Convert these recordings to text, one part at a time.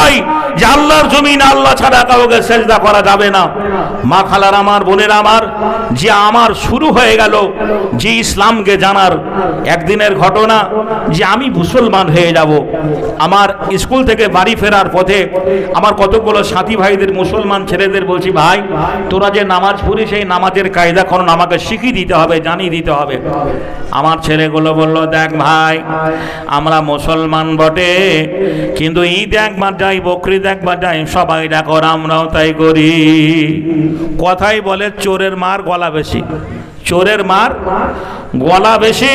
চাই যে আল্লাহর জমিন আল্লাহ ছাড়া কাউকে সেজদা করা যাবে না। মা খালার আমার, বোনের আমার, যে আমার শুরু হয়ে গেল, যে ইসলামকে জানার একদিনের ঘটনা, যে আমি মুসলমান হয়ে যাব। আমার স্কুল থেকে বাড়ি ফেরার পথে আমার কতগুলো সাথী ভাইদের, মুসলমান ছেলেদের বলছি, ভাই, তোরা যে নামাজ পড়ি সেই নামাজের কায়দা কারণ আমাকে শিখিয়ে দিতে হবে, জানিয়ে দিতে হবে। আমার ছেলেগুলো বলল, দেখ ভাই, আমরা মুসলমান বটে, কিন্তু ঈদ একবার যাই বকরিদ একবার যাই সবাই দেখো আমরাও তাই করি। কথাই বলে চোরের মার গলা বেশি। চোরের মার গলা বেশি।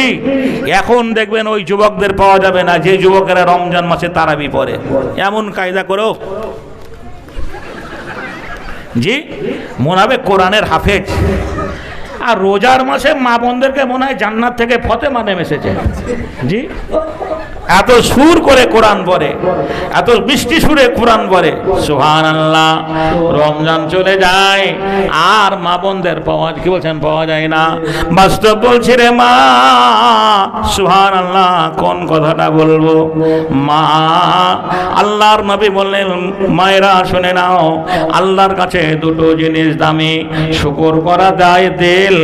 এখন দেখবেন ওই যুবকদের পাওয়া যাবে না, যে যুবকেরা রমজান মাসে তারাবি পড়ে। এমন কায়দা করো। জি, মনে হবে কোরআনের হাফেজ। আর রোজার মাসে মা বোনদেরকে মনে হয় জান্নাত থেকে ফতেমা নেমে এসেছে। জি? এত সুর করে কোরআন পড়ে এত বৃষ্টি সুরে কোরআন পড়ে সুহান আল্লাহ রমজান চলে যায়, আর মা বোনদের পাওয়া কি বলছেন, পাওয়া যায় না। বাস্তব বলছি রে মা সুহান আল্লাহ কোন কথাটা বলব? মা, আল্লাহর নবী বললেন, মায়েরা শুনে নাও, আল্লাহর কাছে দুটো জিনিস দামি, শুকর করা যায় দিল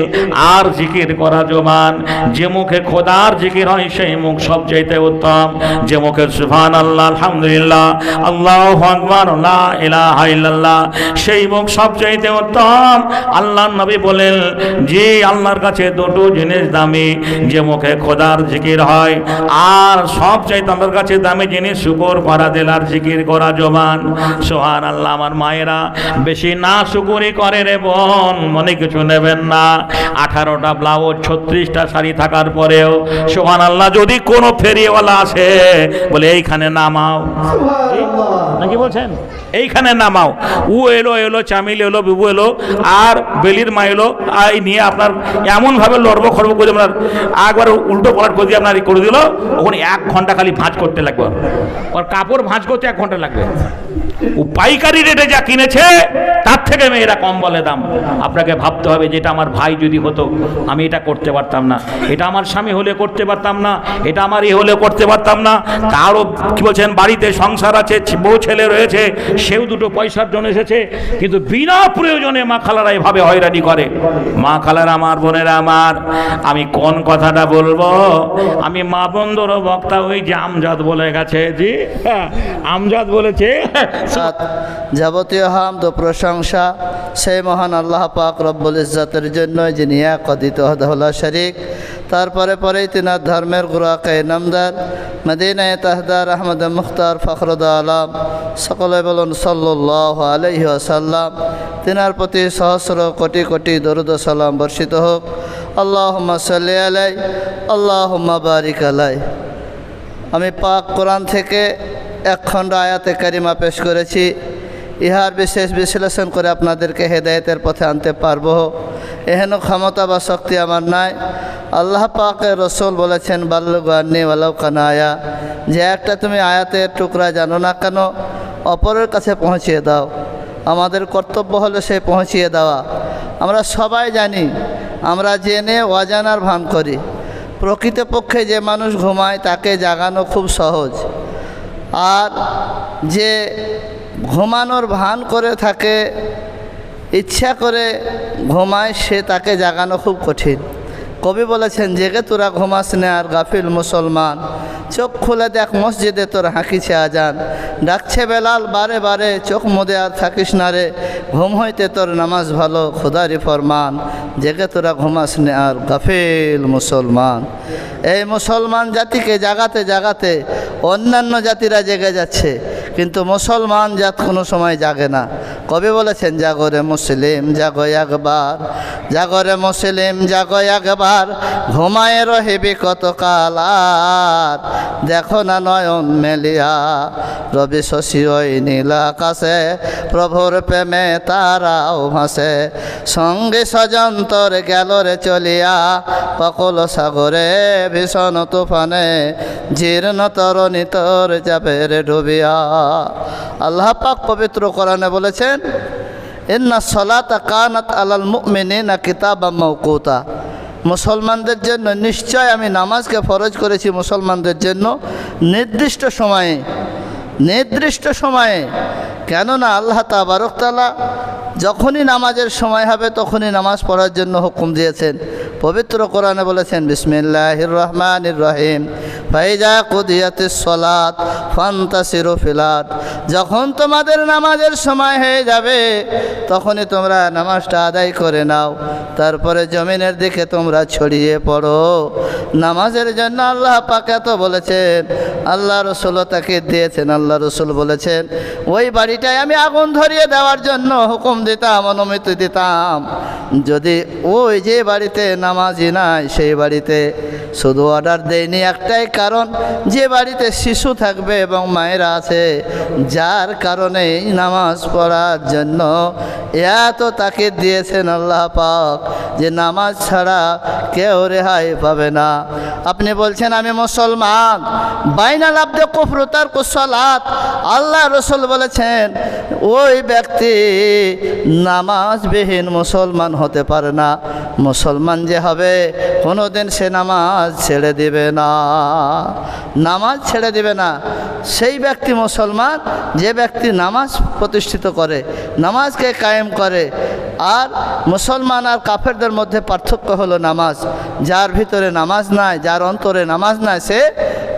আর জিকির করা জবান। যে মুখে খোদার জিকির হয়, সেই মুখ সবচাইতে উত্তম। যে মুখে সুবহান আল্লাহ আলহামদুলিল্লাহ, আল্লাহ আকবার, লা ইলাহা ইল্লাল্লাহ, সেই মুখ সবচাইতে উত্তম। আল্লাহর নবী বলেন যে আল্লাহর কাছে দুটো জিনিস দামি, যে মুখে খোদার জিকির হয়। আর সব চাইতে আল্লাহর কাছে দামি জিনিস শুকর করা দিলার জিকির করা জবান। সোহান আল্লাহ আমার মায়েরা বেশি না শুকুরি করে রে বোন মনে কিছু নেবেন না। আঠারোটা ব্লাউজ ছত্রিশটা শাড়ি থাকার পরেও সোহান আল্লাহ যদি কোনো ফেরিওয়ালা আসে বলে এইখানে নামাও। নাকি বলছেন? এইখানে নামাও। উ এলো এলো চামিল এলো বিবু এলো আর বেলির মা এলো। আই নিয়ে আপনার এমনভাবে লড়বো খড়ব করে আপনার একবার উল্টো পলাট করে দিয়ে আপনার করে দিল, ওখানে এক ঘণ্টা খালি ভাঁজ করতে লাগবে। ওর। কাপড় ভাঁজ করতে এক ঘণ্টা লাগবে। ও পাইকারি রেটে যা কিনেছে, তার থেকে মেয়েরা কম বলে দাম। আপনাকে ভাবতে হবে যেটা আমার ভাই যদি হতো, আমি এটা করতে পারতাম না। এটা আমার স্বামী হলে করতে পারতাম না, এটা আমার এ হলে করতে পারতাম না। তারও, কি বলছেন, বাড়িতে সংসার আছে বউ ছেলে রয়েছে, সেও দুটো পয়সার জন্য এসেছে, কিন্তু বিনা প্রয়োজনে মা খালারা এভাবে হয়রানি করে। মা খালারা, আমার বোনেরা, আমার, আমি কোন কথাটা বলব? আমি মা বন্ধুরও বক্তা ওই যে আমজাদ বলে গেছে জি? হ্যাঁ, আমজাদ বলেছে যাবতীয় হামদ প্রশংসা সেই মহান আল্লাহ পাক রব্বুল ইজ্জাতের জন্য যিনি এক অদিত হদহলা শরিক। তারপরে পরেই তিনার ধর্মের গুরাকে নামদার মদিনায় তাহদার আহমদ মুখতার ফখরুদ আলম সকলে বলুন সাল্লাহ আলহি আসাল্লাম তিনার প্রতি সহস্র কোটি কোটি দরুদ সালাম বর্ষিত হোক। আল্লাহ সাল্লি আলাই আল্লাহ বারিক আলাই আমি পাক কোরআন থেকে এক খণ্ড আয়াতে কারিমা পেশ করেছি। ইহার বিশেষ বিশ্লেষণ করে আপনাদেরকে হেদায়েতের পথে আনতে পারব। এহেন ক্ষমতা বা শক্তি আমার নাই। আল্লাহ পাকে রসুল বলেছেন বাল্লুগান্নি ওয়ালাউ কানায়া, যে একটা তুমি আয়াতের টুকরা জানো না কেন, অপরের কাছে পৌঁছিয়ে দাও। আমাদের কর্তব্য হলো সে পৌঁছিয়ে দেওয়া। আমরা সবাই জানি আমরা জেনে অজানার ভান করি। প্রকৃতপক্ষে যে মানুষ ঘুমায়, তাকে জাগানো খুব সহজ। আর যে ঘুমানোর ভান করে থাকে, ইচ্ছা করে ঘুমায়, সে তাকে জাগানো খুব কঠিন। কবি বলেছেন, জেগে তোরা ঘুমাস নে আর গাফিল মুসলমান। চোখ খুলে দেখ মসজিদে তোর হাঁকিছে আজান ডাকছে বেলাল, বারে বারে চোখ মুদে আর থাকিস না রে। ঘুম হইতে তোর নামাজ ভালো খোদারি ফরমান। জেগে তোরা ঘুমাস নে আর গাফিল মুসলমান। এই মুসলমান জাতিকে জাগাতে জাগাতে অন্যান্য জাতিরা জেগে যাচ্ছে, কিন্তু মুসলমান জাত কোনো সময় জাগে না। কবে বলেছেন জাগরে মুসলিম, জাগো একবার জাগরে মুসলিম, জাগো একবার, ঘুমায় রহিবি কত কাল আর, দেখো না নয়ন মেলিয়া, রবি শশী ওই নীল আকাশে, প্রভুর প্রেমে তারাও ভাসে, সঙ্গে সজন্তর গেল রে চলিয়া, অকল সাগরে ভীষণ তুফানে, জীর্ণ তরণী তোর যাবে রে ডুবিয়া আল্লাহ পাক পবিত্র কোরআনে বলেছেন, ইন্না সলাতা কানাত আলাল মুমিনিনা কিতাবা মৌকুতা মুসলমানদের জন্য নিশ্চয় আমি নামাজকে ফরজ করেছি মুসলমানদের জন্য নির্দিষ্ট সময়ে নির্দিষ্ট সময়ে। কেননা আল্লাহ তাবারকতালা যখনই নামাজের সময় হবে তখনই নামাজ পড়ার জন্য হুকুম দিয়েছেন। পবিত্র কোরআনে বলেছেন, বিসমিল্লাহির রহমানির রহিম। ফাইজা কুদিয়াতে সলাত, ফান্তাসিরু ফিলাত যখন তোমাদের নামাজের সময় হয়ে যাবে, তখনই তোমরা নামাজটা আদায় করে নাও। তারপরে জমিনের দিকে তোমরা ছড়িয়ে পড়ো। নামাজের জন্য আল্লাহ পাকে তো বলেছেন, আল্লাহ রসুলও তাকে দিয়েছেন, আল্লাহ রসুল বলেছেন, ওই বাড়িটায় আমি আগুন ধরিয়ে দেওয়ার জন্য হুকুম দিতাম, অনুমতি দিতাম। যদি ওই যে বাড়িতে নামাজি নাই সেই বাড়িতে। শুধু অর্ডার দেয়নি একটাই কারণ, যে বাড়িতে শিশু থাকবে এবং মায়েরা আছে, যার কারণে নামাজ পড়ার জন্য এত তাকে দিয়েছেন আল্লাহ পাক, যে নামাজ ছাড়া কেউ রেহাই পাবে না। আপনি বলছেন আমি মুসলমান। বাইনাল আব্দে কুফরুতার কুসলাত আল্লাহ রসুল বলেছেন, ওই ব্যক্তি নামাজবিহীন মুসলমান হতে পারে না। মুসলমান যে হবে, কোনোদিন সে নামাজ ছেড়ে দিবে না। নামাজ ছেড়ে দিবে না। সেই ব্যক্তি মুসলমান, যে ব্যক্তি নামাজ প্রতিষ্ঠিত করে, নামাজকে কায়েম করে আর মুসলমান আর কাফেরদের মধ্যে পার্থক্য হলো নামাজ। যার ভিতরে নামাজ নাই, যার অন্তরে নামাজ নাই, সে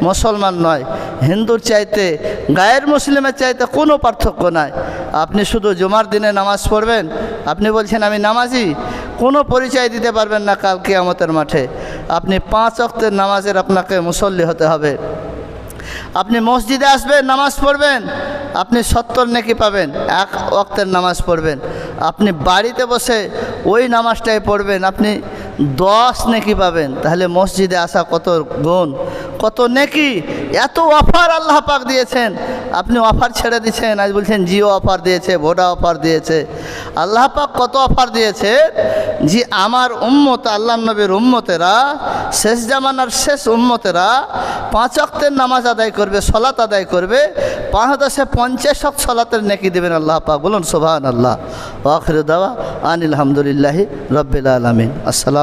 মুসলমান নয়। হিন্দুর চাইতে, গায়ের মুসলিমের চাইতে কোনো পার্থক্য নাই। আপনি শুধু জুমার দিনে নামাজ পড়বেন? আপনি বলছেন, আমি নামাজি? কোনো পরিচয় দিতে পারবেন না কাল কিয়ামতের মাঠে। আপনি পাঁচ অক্তের নামাজের আপনাকে মুসল্লি হতে হবে। আপনি মসজিদে আসবেন, নামাজ পড়বেন। আপনি সত্তর নেকি পাবেন, এক ওক্তের নামাজ পড়বেন। আপনি বাড়িতে বসে ওই নামাজটাই পড়বেন। আপনি দশ নেকি পাবেন। তাহলে মসজিদে আসা কত গুণ? কত নেকি? এত অফার আল্লাহ পাক দিয়েছেন। আপনি অফার ছেড়ে দিচ্ছেন। আজ বলছেন, জিও অফার দিয়েছে, ভোডা অফার দিয়েছে। আল্লাহ পাক কত অফার দিয়েছে? যে আমার উম্মত, আল্লাহ নবীর উম্মতেরা, শেষ জামানার শেষ উম্মতেরা পাঁচ অক্তের নামাজ আদায় করবে সলাত আদায় করবে। পাঁচ দশে পঞ্চাশ অক্ত সলাতের নেকি দেবেন আল্লাহ পাক। বলুন সোভান আল্লাহ ওয়াখির দাওয়া আনিল হামদুলিল্লাহি রব্বিল আলমিন। আসসালামু